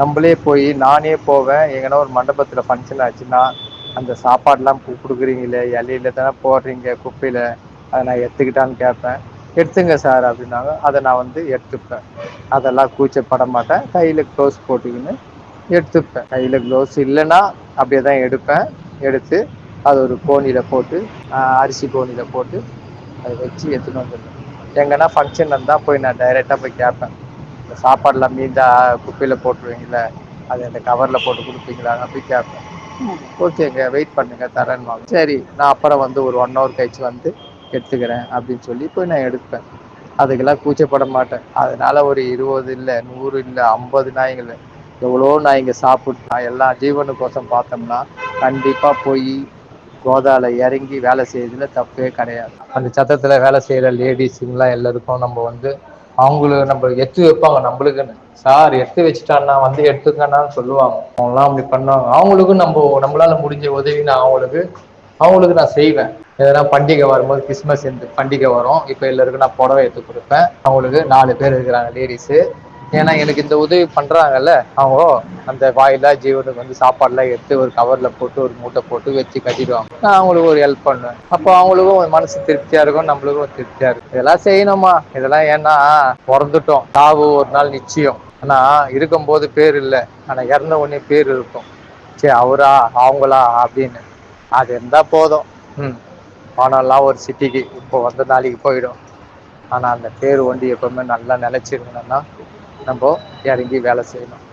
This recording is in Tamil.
நம்மளே போய் நானே போவேன். எங்கன்னா ஒரு மண்டபத்தில் ஃபங்க்ஷன் ஆச்சுன்னா அந்த சாப்பாடெலாம் கொடுக்குறீங்களே இலையில தானே போடுறீங்க குப்பையில். அதை நான் எடுத்துக்கிட்டான்னு கேட்பேன். எடுத்துங்க சார் அப்படின்னாங்க. அதை நான் வந்து எடுத்துப்பேன். அதெல்லாம் கூச்சப்பட மாட்டேன். கையில் க்ளவுஸ் போட்டுக்கின்னு எடுத்துப்பேன். கையில் க்ளோஸ் க்ளவுஸ் அப்படியே தான் எடுப்பேன். எடுத்து அது ஒரு கோணியில் போட்டு அரிசி கோணியில் போட்டு அதை வச்சு எடுத்துன்னு வந்துடுவேன். எங்கன்னா ஃபங்க்ஷன் இருந்தால் போய் நான் டைரெக்டாக போய் கேட்பேன். இந்த சாப்பாடுலா மீந்தா குப்பையில் போட்டுருவீங்கள அத அந்த கவரில் போட்டு குடுப்பீங்களானு போய் கேட்பேன். ஓகேங்க வெயிட் பண்ணுங்க தரேன்னுவாங்க சரி நான் அப்புறம் வந்து ஒரு ஒன் ஹவர் கழிச்சு வந்து எடுத்துக்கிறேன் அப்படின்னு சொல்லி போய் நான் எடுப்பேன். அதுக்கெல்லாம் கூச்சப்பட மாட்டேன். அதனால ஒரு இருபது இல்லை நூறு இல்லை ஐம்பது நாய்கள் எவ்வளோ நாய்ங்க சாப்புட் நா எல்லா ஜீவனுக்கோசோ பார்த்தோம்னா கண்டிப்பாக போய் கோதாவில் இறங்கி வேலை செய்யறதுல தப்பே கிடையாது. அந்த சத்தத்தில் வேலை செய்கிற லேடிஸுங்கல்லா எல்லாருக்கும் நம்ம வந்து அவங்கள நம்ம எத்து வைப்பாங்க நம்மளுக்குன்னு. சார் எடுத்து வச்சுட்டான்னா வந்து எடுத்துக்கண்ணான்னு சொல்லுவாங்க. அவங்களாம் அப்படி பண்ணுவாங்க. அவங்களுக்கும் நம்ம நம்மளால முடிஞ்ச உதவி நான் அவங்களுக்கு அவங்களுக்கு நான் செய்வேன். எதனா பண்டிகை வரும்போது கிறிஸ்மஸ் இந்த பண்டிகை வரும். இப்போ எல்லாருக்கு நான் புடவை எடுத்து கொடுப்பேன். அவங்களுக்கு நாலு பேர் இருக்கிறாங்க லேடிஸு ஏன்னா எனக்கு இந்த உதவி பண்றாங்கல்ல அவங்க அந்த வாயிலா ஜீவனுக்கு வந்து சாப்பாடுலாம் எடுத்து ஒரு கவர்ல போட்டு ஒரு மூட்டை போட்டு வச்சு கட்டிடுவாங்க. நான் அவங்களுக்கு ஒரு ஹெல்ப் பண்ணுவேன். அப்போ அவங்களுக்கும் ஒரு மனசு திருப்தியா இருக்கும் நம்மளுக்கும் திருப்தியா இருக்கும். இதெல்லாம் செய்யணுமா? இதெல்லாம் ஏன்னா பிறந்துட்டோம். சாவு ஒரு நாள் நிச்சயம். ஆனா இருக்கும் போது பேர் இல்ல. ஆனா இறந்த உடனே பேர் இருக்கும். சரி அவரா? அவங்களா? அப்படின்னு. அது இருந்தா போதும். ம். பணோல்லா ஒரு சிட்டிக்கு இப்போ வந்து நாளைக்கு போயிடும். ஆனா அந்த பேரு ஒண்டி எப்பவுமே நல்லா நெலைச்சிருக்கணுன்னா நம்ம இறங்கி வேலை செய்யணும்.